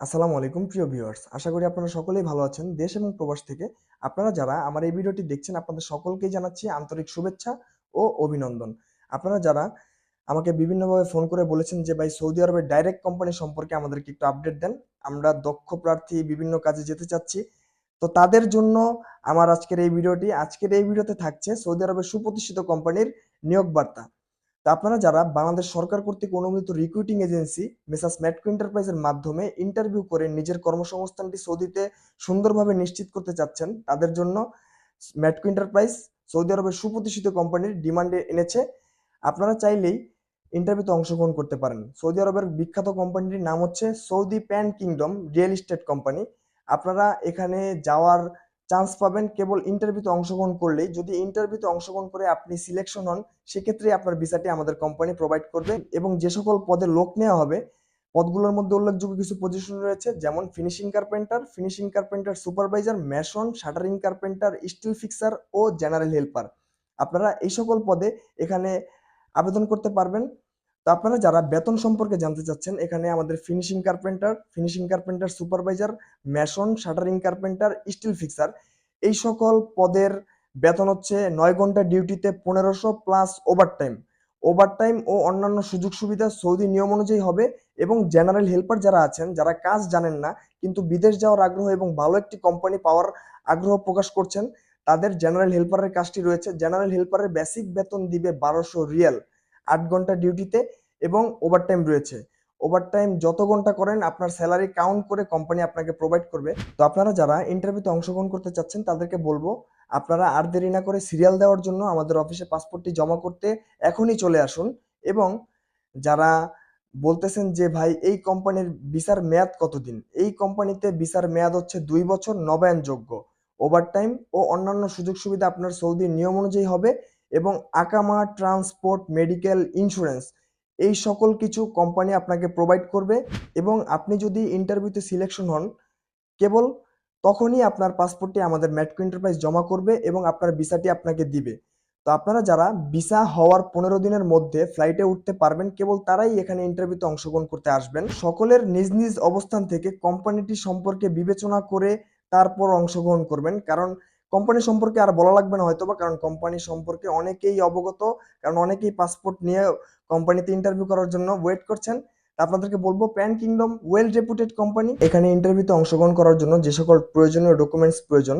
আসসালামু আলাইকুম, প্রিয় ভিউয়ার্স আশা করি আপনারা সকলেই ভালো আছেন, দেশ এবং প্রবাস থেকে। আপনারা যারা আমার এই ভিডিওটি দেখছেন, আপনাদের সকলকেই জানাচ্ছি আন্তরিক শুভেচ্ছা ও অভিনন্দন। আপনারা যারা আমাকে বিভিন্নভাবে ফোন করে বলেছেন যে, ভাই, সৌদি আরবের ডাইরেক্ট কোম্পানি সম্পর্কে আমাদেরকে একটু আপডেট দেন। আমরা দক্ষ প্রার্থী, বিভিন্ন কাজে যেতে চাচ্ছি। তো তাদের জন্য আমার আজকের এই ভিডিওটি, আজকের এই ভিডিওতে থাকছে সৌদি আরবের সুপ্রতিষ্ঠিত কোম্পানির নিয়োগ বার্তা আপনারা যারা বাংলাদেশ সরকার কর্তৃক অনুমোদিত রিক্রুটিং এজেন্সি মেসাস ম্যাটকো এন্টারপ্রাইজের মাধ্যমে ইন্টারভিউ করে নিজের কর্মসংস্থানটি সৌদিতে সুন্দরভাবে নিশ্চিত করতে চাচ্ছেন, তাদের জন্য ম্যাটকো এন্টারপ্রাইজ সৌদি আরবের সুপ্রতিষ্ঠিত কোম্পানির ডিমান্ডে এনেছে। আপনারা চাইলেই ইন্টারভিউতে অংশগ্রহণ করতে পারেন। সৌদি আরবের বিখ্যাত কোম্পানিটির নাম হচ্ছে Saudi Pan Kingdom real estate company. আপনারা এখানে যাওয়ার চান্স পাবেন কেবল ইন্টারভিউতে অংশগ্রহণ করলেই। যদি ইন্টারভিউতে অংশগ্রহণ করে আপনি সিলেকশন হন, সেক্ষেত্রে আপনার ভিসাটি আমাদের কোম্পানি প্রোভাইড করবে এবং যে সকল পদে লোক নেওয়া হবে, পদগুলোর মধ্যে উল্লেখযোগ্য কিছু পজিশন রয়েছে, যেমন finishing carpenter finishing carpenter supervisor mason shuttering carpenter steel fixer ও জেনারেল হেল্পার আপনারা এই সকল পদে এখানে আবেদন করতে পারবেন। তো আপনারা যারা বেতন সম্পর্কে জানতে চাচ্ছেন, এখানে আমাদের finishing carpenter finishing carpenter supervisor mason shuttering carpenter steel fixer এই সকল পদের বেতন হচ্ছে নয় ঘণ্টা ডিউটিতে পনেরোশো প্লাস ওভারটাইম ওভারটাইম ও অন্যান্য সুযোগ সুবিধা সৌদি নিয়ম অনুযায়ী হবে এবং জেনারেল হেল্পার যারা আছেন, যারা কাজ জানেন না, কিন্তু বিদেশ যাওয়ার আগ্রহ এবং ভালো একটি কোম্পানি পাওয়ার আগ্রহ প্রকাশ করছেন, তাদের জেনারেল হেল্পারের কাজটি রয়েছে। জেনারেল হেল্পারের বেসিক বেতন দিবে বারোশো রিয়াল। আট ঘণ্টা ডিউটিতে এবং ওভারটাইম রয়েছে। ওভারটাইম যত ঘণ্টা করেন, আপনার স্যালারি কাউন্ট করে কোম্পানি আপনাকে প্রোভাইড করবে। তো আপনারা যারা ইন্টারভিউতে অংশগ্রহণ করতে চাচ্ছেন, তাদেরকে বলব, আপনারা আর দেরি না করে সিরিয়াল দেওয়ার জন্য আমাদের অফিসে পাসপোর্টটি জমা করতে এখনই চলে আসুন। এবং যারা বলতেছেন যে, ভাই, এই কোম্পানির ভিসার মেয়াদ কতদিন? এই কোম্পানিতে ভিসার মেয়াদ হচ্ছে দুই বছর নবায়নযোগ্য। ওভারটাইম ও অন্যান্য সুযোগ সুবিধা আপনার সৌদির নিয়ম অনুযায়ী হবে। এবং আকামা ট্রান্সপোর্ট মেডিকেল ইন্স্যুরেন্স, এই সকল কিছু কোম্পানি আপনাকে প্রোভাইড করবে এবং আপনি যদি ইন্টারভিউতে সিলেকশন হন, কেবল তখনই আপনার পাসপোর্টটি আমাদের ম্যাটকো এন্টারপ্রাইজ জমা করবে এবং আপনার ভিসাটি আপনাকে দিবে। তো আপনারা যারা ভিসা হওয়ার পনেরো দিনের মধ্যে ফ্লাইটে উঠতে পারবেন, কেবল তারাই এখানে ইন্টারভিউতে অংশগ্রহণ করতে আসবেন। সকলের নিজ নিজ অবস্থান থেকে কোম্পানিটি সম্পর্কে বিবেচনা করে তারপর অংশগ্রহণ করবেন, কারণ কোম্পানি সম্পর্কে আর বলা লাগবে না হয়তো বা কারণ কোম্পানি সম্পর্কে অনেকেই অবগত, কারণ অনেকেই পাসপোর্ট নিয়ে কোম্পানিতে ইন্টারভিউ করার জন্য ওয়েট করছেন। আপনাদেরকে বলব Pan Kingdom well reputed company এখানে ইন্টারভিউতে অংশগ্রহণ করার জন্য যে সকল প্রয়োজনীয় ডকুমেন্টস প্রয়োজন,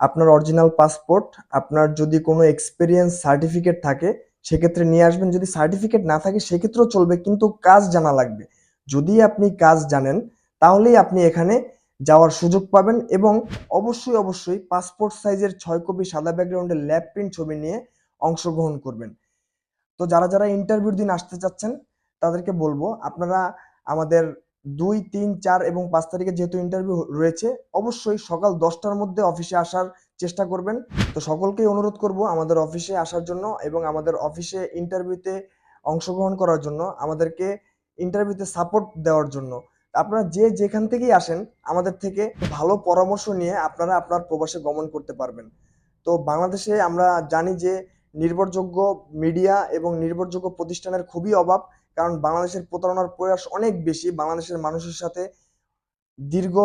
আপনার অরিজিনাল পাসপোর্ট আপনার যদি কোনো এক্সপিরিয়েন্স সার্টিফিকেট থাকে, সেক্ষেত্রে নিয়ে আসবেন। যদি সার্টিফিকেট না থাকে, সেক্ষেত্রেও চলবে, কিন্তু কাজ জানা লাগবে। যদি আপনি কাজ জানেন, তাহলেই আপনি এখানে যাওয়ার সুযোগ পাবেন এবং অবশ্যই অবশ্যই পাসপোর্ট সাইজের ছয় কপি সাদা ব্যাকগ্রাউন্ডের ল্যাব প্রিন্ট ছবি নিয়ে অংশগ্রহণ করবেন। তো যারা যারা ইন্টারভিউর দিন আসতে চাচ্ছেন, তাদেরকে বলব আপনারা আমাদের দুই, তিন, চার এবং পাঁচ তারিখে যেহেতু ইন্টারভিউ রয়েছে, অবশ্যই সকাল দশটার মধ্যে অফিসে আসার চেষ্টা করবেন। তো সকলকেই অনুরোধ করব আমাদের অফিসে আসার জন্য এবং আমাদের অফিসে ইন্টারভিউতে অংশগ্রহণ করার জন্য, আমাদেরকে ইন্টারভিউতে সাপোর্ট দেওয়ার জন্য। আপনারা যে যেখান থেকেই আসেন, আমাদের থেকে ভালো পরামর্শ নিয়ে আপনারা আপনার প্রবাসে গমন করতে পারবেন। তো বাংলাদেশে আমরা জানি যে নির্ভরযোগ্য মিডিয়া এবং নির্ভরযোগ্য প্রতিষ্ঠানের খুবই অভাব, কারণ বাংলাদেশের প্রতারণার প্রয়াস অনেক বেশি। বাংলাদেশের মানুষের সাথে দীর্ঘ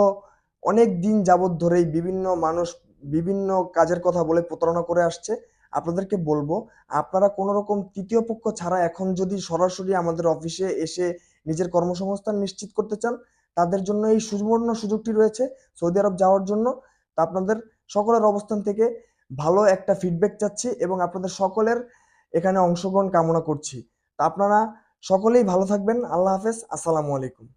অনেক দিন যাবৎ ধরেই বিভিন্ন মানুষ বিভিন্ন কাজের কথা বলে প্রতারণা করে আসছে। আপনাদেরকে বলব, আপনারা কোনো রকম তৃতীয় পক্ষ ছাড়া এখন যদি সরাসরি আমাদের অফিসে এসে নিজের কর্মসংস্থান নিশ্চিত করতে চান, তাদের জন্য এই সুবর্ণ সুযোগটি রয়েছে সৌদি আরব যাওয়ার জন্য। তা আপনাদের সকলের অবস্থান থেকে ভালো একটা ফিডব্যাক চাচ্ছি এবং আপনাদের সকলের এখানে অংশগ্রহণ কামনা করছি। তা আপনারা সকলেই ভালো থাকবেন। আল্লাহ হাফেজ। আসসালামু আলাইকুম।